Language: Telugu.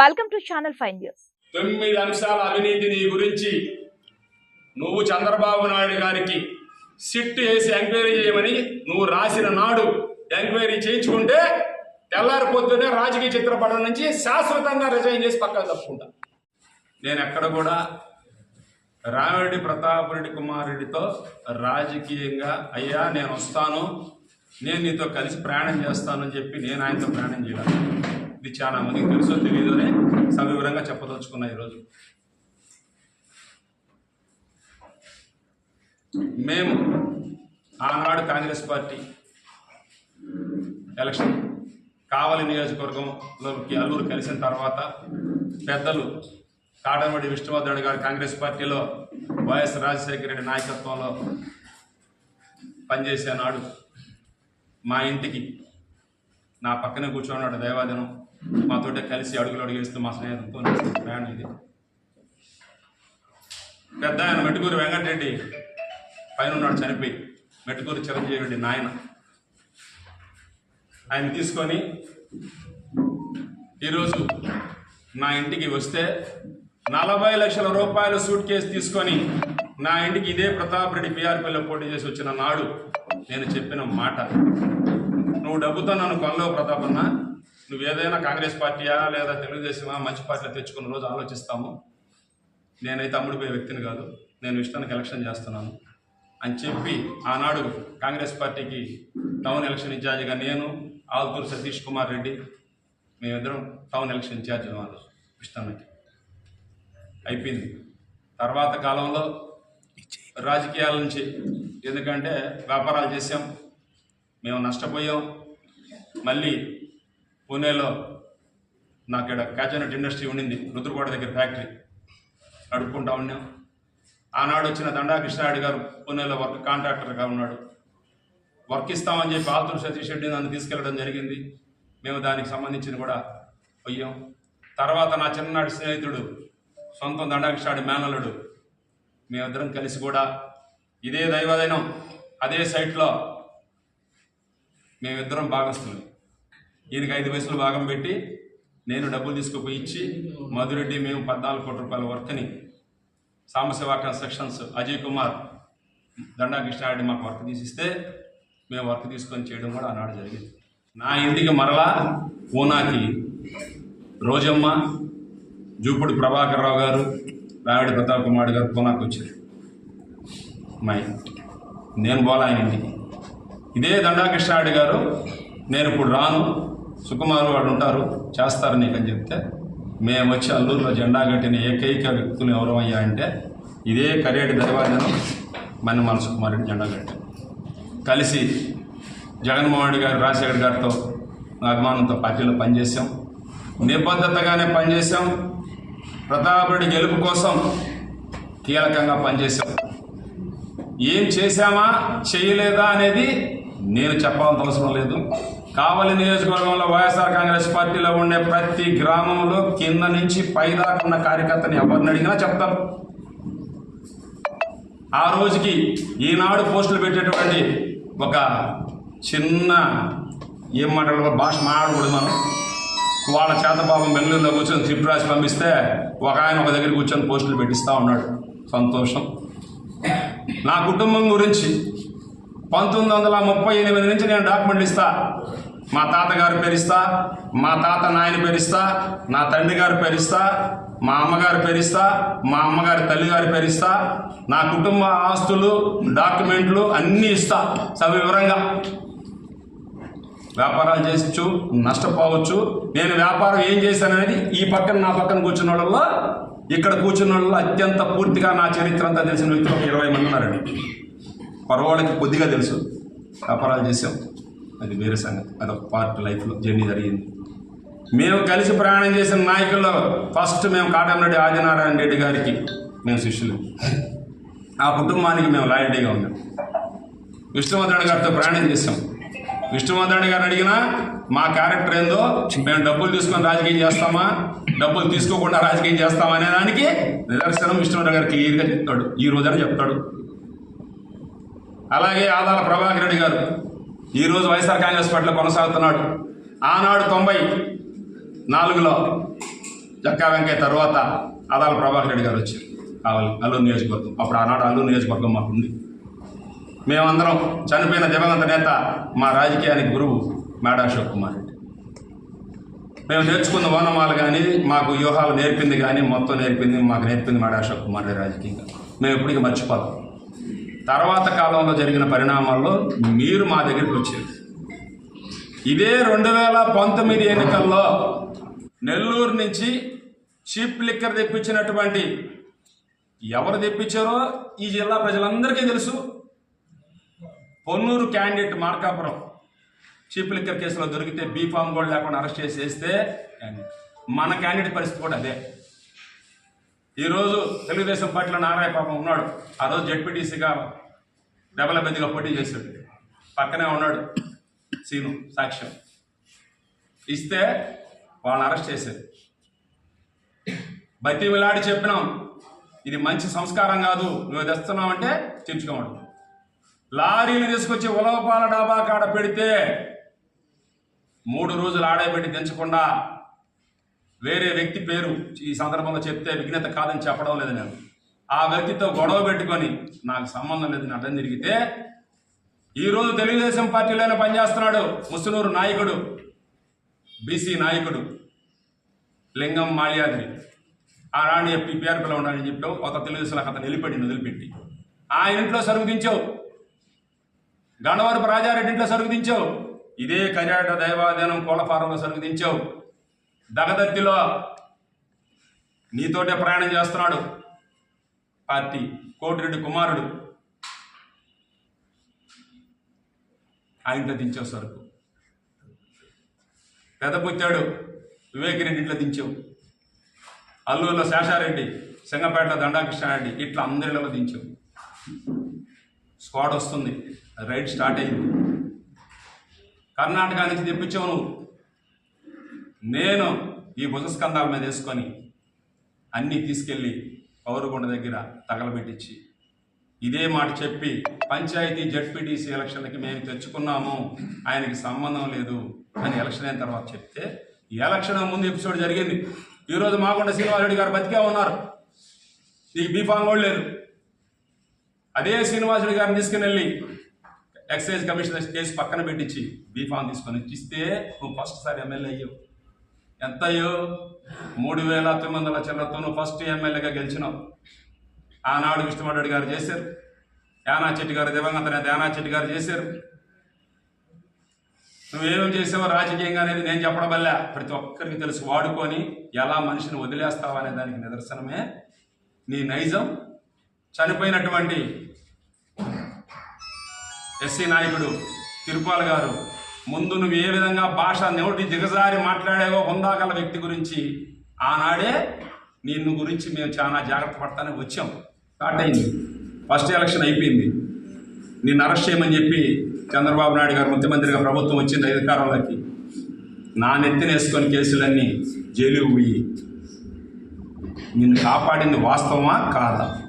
Welcome to channel five news తొమ్మిది అంశాల అవినీతిని గురించి నువ్వు చంద్రబాబు నాయుడు గారికి సిట్ వేసి ఎంక్వైరీ చేయమని నువ్వు రాసిన నాడు ఎంక్వైరీ చేయించుకుంటే తెల్లారి పొద్దునే రాజకీయ చిత్రపటం నుంచి శాశ్వతంగా రిజైన్ చేసి పక్కన తప్పుకుంటా. నేను ఎక్కడ కూడా రామిరెడ్డి ప్రతాప్ రెడ్డి కుమార్ రెడ్డితో రాజకీయంగా అయ్యా నేను వస్తాను నేను నీతో కలిసి ప్రయాణం చేస్తానని చెప్పి నేను ఆయనతో ప్రయాణం చేయాలి ఇది చాలా మందికి తెలుసో తెలియదు సవివరంగా చెప్పదలుచుకున్నా ఈరోజు. మేము ఆనాడు కాంగ్రెస్ పార్టీ ఎలక్షన్ కావలి నియోజకవర్గంలోకి అల్లూరు కలిసిన తర్వాత పెద్దలు కాటమడి విష్ణువర్ధన్ గారు కాంగ్రెస్ పార్టీలో వైఎస్ రాజశేఖర రెడ్డి నాయకత్వంలో పనిచేసే నాడు మా ఇంటికి నా పక్కనే కూర్చోన్నాడు దైవాదినం మాతోటే కలిసి అడుగులు అడుగేస్తూ మా స్నేహితులతో ప్రయాణం ఇది. పెద్ద ఆయన మెట్టుకూరి వెంకటరెడ్డి పైన ఉన్నాడు చనిపోయి. మెట్టుకూరి చిరంజీవి రెడ్డి నాయన. ఆయన తీసుకొని ఈరోజు నా ఇంటికి వస్తే నలభై లక్షల రూపాయల సూట్ కేసు తీసుకొని నా ఇంటికి ఇదే ప్రతాప్ రెడ్డి పిఆర్పీలో పోటీ చేసి వచ్చిన నాడు నేను చెప్పిన మాట. నువ్వు డబ్బుతో నన్ను కొనలేవు ప్రతాప్ నువ్వు ఏదైనా కాంగ్రెస్ పార్టీయా లేదా తెలుగుదేశమా మంచి పార్టీలో తెచ్చుకున్న రోజు ఆలోచిస్తాము. నేనైతే అమ్ముడిపోయే వ్యక్తిని కాదు. నేను ఇష్టానికి ఎలక్షన్ చేస్తున్నాను. అని చెప్పి ఆనాడు కాంగ్రెస్ పార్టీకి టౌన్ ఎలక్షన్ ఇన్ఛార్జిగా నేను ఆల్తూరు సతీష్ కుమార్ రెడ్డి మేమిద్దరం టౌన్ ఎలక్షన్ ఇన్ఛార్జ్ వాళ్ళు. ఇష్టానికి అయిపోయింది. తర్వాత కాలంలో రాజకీయాల నుంచి ఎందుకంటే వ్యాపారాలు చేసాం మేము నష్టపోయాం. మళ్ళీ పూణేలో నాకు ఇక్కడ క్యాచనట్ ఇండస్ట్రీ ఉండింది రుద్రకోట దగ్గర ఫ్యాక్టరీ. నడుపుకుంటా ఉన్నాం. ఆనాడు వచ్చిన దండా కృష్ణారెడ్డి గారు పూణేలో వర్క్ కాంట్రాక్టర్గా ఉన్నాడు. వర్క్ ఇస్తామని చెప్పి ఆతురు సతీష్ రెడ్డి నన్ను తీసుకెళ్ళడం జరిగింది. మేము దానికి సంబంధించిన కూడా పోయాం. తర్వాత నా చిన్ననాటి స్నేహితుడు సొంతం దండాకృష్ణాడి మేనల్లుడు మేమిద్దరం కలిసి కూడా ఇదే దైవదైనం అదే సైట్లో మేమిద్దరం భాగస్తులు ఈయనకి ఐదు వయసులు భాగం పెట్టి నేను డబ్బులు తీసుకుపోయి ఇచ్చి మధురెడ్డి మేము పద్నాలుగు కోట్ల రూపాయల వర్క్ని సాంబశివ కన్స్ట్రక్షన్స్ అజయ్ కుమార్ దండా కృష్ణారెడ్డి మాకు వర్క్ తీసిస్తే మేము వర్క్ తీసుకొని చేయడం కూడా ఆనాడు జరిగింది. నా ఇంటికి మరలా పూనాకి రోజమ్మ జూపుడు ప్రభాకర్ రావు గారు రావిడి ప్రతాప్ కుమార్ గారు పూనాకి వచ్చారు. మా ఇంటికి నేను పోలా ఆయన ఇంటికి. ఇదే దండాకృష్ణారెడ్డి గారు నేను ఇప్పుడు రాను. సుకుమార్ వాడు ఉంటారు చేస్తారు నీకని చెప్తే మేము వచ్చి అల్లూరులో జెండా కట్టిన ఏకైక వ్యక్తులు ఎవరమయ్యా అంటే ఇదే కరేటి దైవాజనం మన మన సుకుమార్ రెడ్డి జెండా కట్టాం కలిసి జగన్మోహన్ రెడ్డి గారు రాజశేఖర్ గారితో అభిమానంతో పార్టీలో పనిచేసాం నిబద్ధతగానే పనిచేసాం ప్రతాప్ రెడ్డి గెలుపు కోసం కీలకంగా పనిచేసాం ఏం చేశామా చేయలేదా అనేది నేను చెప్పాల్సిన అవసరం లేదు. కావలి నియోజకవర్గంలో వైఎస్ఆర్ కాంగ్రెస్ పార్టీలో ఉండే ప్రతి గ్రామంలో కింద నుంచి పైదాకా ఉన్న కార్యకర్తని ఎవరిని అడిగినా చెప్తారు. ఆ రోజుకి ఈనాడు పోస్టులు పెట్టేటువంటి ఒక చిన్న ఏం మాట్లాడాలో భాష మాట్లాడకూడదు మనం. వాళ్ళ చేతపాపం బెంగళూరులో కూర్చొని స్క్రిప్ట్ రాసి పంపిస్తే ఒక ఆయన ఒక దగ్గర కూర్చొని పోస్టులు పెట్టిస్తూ ఉన్నాడు. సంతోషం. నా కుటుంబం గురించి పంతొమ్మిది వందల ముప్పై ఎనిమిది నుంచి నేను డాక్యుమెంట్లు ఇస్తా. మా తాతగారు పేరిస్తా మా తాత నాయన పేరిస్తా నా తండ్రి గారు పేరిస్తా మా అమ్మగారు పేరిస్తా మా అమ్మగారి తల్లిగారు పేరిస్తా నా కుటుంబ ఆస్తులు డాక్యుమెంట్లు అన్నీ ఇస్తా సవివరంగా. వ్యాపారాలు చేయొచ్చు నష్టపోవచ్చు. నేను వ్యాపారం ఏం చేశాననేది ఈ పక్కన నా పక్కన కూర్చున్న వాళ్ళల్లో ఇక్కడ కూర్చున్న వాళ్ళలో అత్యంత పూర్తిగా నా చరిత్ర అంతా తెలిసిన వ్యక్తులు ఇరవై మంది ఉన్నారండి. పర్వాళ్ళకి కొద్దిగా తెలుసు. వ్యాపారాలు చేసాం అది వేరే సంగతి. అదొక పార్ట్ లైఫ్లో జర్నీ జరిగింది. మేము కలిసి ప్రయాణం చేసిన నాయకుల్లో ఫస్ట్ మేము కాటంరెడ్డి ఆదినారాయణ రెడ్డి గారికి మేము శిష్యులు. ఆ కుటుంబానికి మేము లాయల్టీగా ఉన్నాం. విష్ణువర్ధన్ గారితో ప్రయాణం చేసాం విష్ణువర్ధన్ గారు అడిగినా మా క్యారెక్టర్ ఏందో? మేము డబ్బులు తీసుకొని రాజకీయం చేస్తామా? డబ్బులు తీసుకోకుండా రాజకీయం చేస్తామా? అనే దానికి నిదర్శనం విష్ణువర్ధన్ గారు క్లియర్గా చెప్తాడు. ఈ రోజున చెప్తాడు. అలాగే ఆదాల ప్రభాకర్ రెడ్డి గారు. ఈరోజు వైఎస్ఆర్ కాంగ్రెస్ పార్టీలో కొనసాగుతున్నాడు. ఆనాడు తొంభై నాలుగులో జక్కా వెంకయ్య తర్వాత ఆదాల ప్రభాకర్ రెడ్డి గారు వచ్చారు. కావాలి అల్లూరు నియోజకవర్గం. అప్పుడు ఆనాడు అల్లూరు నియోజకవర్గం మాకు ఉంది. మేమందరం చనిపోయిన దివంగత నేత మా రాజకీయానికి గురువు మేడా అశోక్ కుమార్ రెడ్డి. మేము నేర్చుకున్న ఓనమాలు కానీ మాకు వ్యూహాలు నేర్పింది కానీ మొత్తం నేర్పింది మాకు నేర్పింది మేడా అశోక్ కుమార్ రెడ్డి రాజకీయంగా. మేము ఇప్పటికీ మర్చిపోతాం. తర్వాత కాలంలో జరిగిన పరిణామాల్లో మీరు మా దగ్గరికి వచ్చారు. ఇదే రెండు వేల పంతొమ్మిది ఎన్నికల్లో నెల్లూరు నుంచి చీప్ లిక్కర్ తెప్పించినటువంటి ఎవరు తెప్పించారో ఈ జిల్లా ప్రజలందరికీ తెలుసు. Ponnuru candidate Markapuram cheap liquor కేసులో దొరికితే బీఫామ్ గోల్డ్ కూడా లేకుండా అరెస్ట్ చేసి వేస్తే మన క్యాండిడేట్ పరిస్థితి కూడా అదే. ఈరోజు తెలుగుదేశం పార్టీలో నారాయణ పాపం ఉన్నాడు. ఆ రోజు జడ్పీటీసీగా డెవలప్మెంట్గా పోటీ చేశాడు. పక్కనే ఉన్నాడు సీను సాక్ష్యం. ఇస్తే వాళ్ళని అరెస్ట్ చేశారు. బతిమిలాడి చెప్పినాం ఇది మంచి సంస్కారం కాదు నువ్వు తెస్తున్నావు అంటే తీర్చుకోమడు లారీలు తీసుకొచ్చి ఉలవపాల డాబా కాడ పెడితే మూడు రోజులు ఆడబెట్టి దించకుండా వేరే వ్యక్తి పేరు ఈ సందర్భంలో చెప్తే విఘ్నత కాదని చెప్పడం లేదు నేను. ఆ వ్యక్తితో గొడవ పెట్టుకొని నాకు సంబంధం లేదని అడ్డం తిరిగితే ఈరోజు తెలుగుదేశం పార్టీలోనే పనిచేస్తున్నాడు ముసునూరు నాయకుడు బీసీ నాయకుడు లింగం మాల్యాద్రి. రాణి చెప్పి పిఆర్పీలో ఉండాలని చెప్పావు ఒక తెలుగుదేశంలో అతను నిలిపెట్టి వదిలిపెట్టి. ఆ ఇంట్లో సరుకు దించావు గణవరపు రాజారెడ్డి ఇంట్లో సరుకు దించావు ఇదే కర్యాట దైవాధీనం కోళ్ళ ఫారంలో సరుకు దించావు దగదత్తిలో నీతోటే ప్రయాణం చేస్తున్నాడు పార్టీ కోటిరెడ్డి కుమారుడు. ఆయనతో దించావు సరుకు పెదపుచ్చాడు వివేకిరెడ్డి ఇంట్లో దించావు. అల్లూరులో శేషారెడ్డి సింగపేటలో దండాకృష్ణారెడ్డి ఇట్లా అందరిలో దించావు. స్క్వాడ్ వస్తుంది. రైడ్ స్టార్ట్ అయింది. కర్ణాటక నుంచి తెప్పించావు నువ్వు. నేను ఈ భుజస్కంధాల మీద వేసుకొని అన్నీ తీసుకెళ్ళి పౌరగుండ దగ్గర తగలబెట్టించి ఇదే మాట చెప్పి పంచాయతీ జడ్పీటీసీ ఎలక్షన్లకి మేము తెచ్చుకున్నాము ఆయనకి సంబంధం లేదు అని ఎలక్షన్ అయిన తర్వాత చెప్తే ఈ ఎలక్షన్ ముందు ఎపిసోడ్ జరిగింది. ఈరోజు మాగుండ శ్రీనివాసరెడ్డి గారు బతికే ఉన్నారు. నీకు బీఫామ్ కూడా లేదు. అదే శ్రీనివాసుడు గారిని తీసుకుని వెళ్ళి ఎక్సైజ్ కమిషనర్ కేసు పక్కన పెట్టించి బీఫామ్ తీసుకొని ఇస్తే నువ్వు ఫస్ట్ సారి ఎమ్మెల్యే అయ్యావు. ఎంతయ్యో? మూడు వేల తొమ్మిది వందల చిల్లరతో ఫస్ట్ ఎమ్మెల్యేగా గెలిచినావు ఆనాడు విష్ణుమడ్డి గారు చేశారు. యానా చెట్టి గారు దివంగత నేత యానా చెట్టి గారు చేశారు. నువ్వేమేమి చేసావో రాజకీయంగా అనేది నేను చెప్పడం వల్ల ప్రతి ఒక్కరికి తెలుసు వాడుకొని ఎలా మనిషిని వదిలేస్తావు అనే దానికి నిదర్శనమే నీ నైజం. చనిపోయినటువంటి ఎస్సీ నాయకుడు తిరుపాల్ గారు ముందు నువ్వు ఏ విధంగా భాష నోటి దిగజారి మాట్లాడేవో హుందాగల వ్యక్తి గురించి ఆనాడే నిన్ను గురించి మేము చాలా జాగ్రత్త పడతానే వచ్చాం. స్టార్ట్ అయింది. ఫస్ట్ ఎలక్షన్ అయిపోయింది. నిన్ను అరెస్ట్ చేయమని చెప్పి చంద్రబాబు నాయుడు గారు ముఖ్యమంత్రిగా ప్రభుత్వం వచ్చింది అధికారంలోకి. నా నెత్తినేసుకొని కేసులన్నీ జైలుకు పోయి. నిన్ను కాపాడింది వాస్తవమా? కాదా?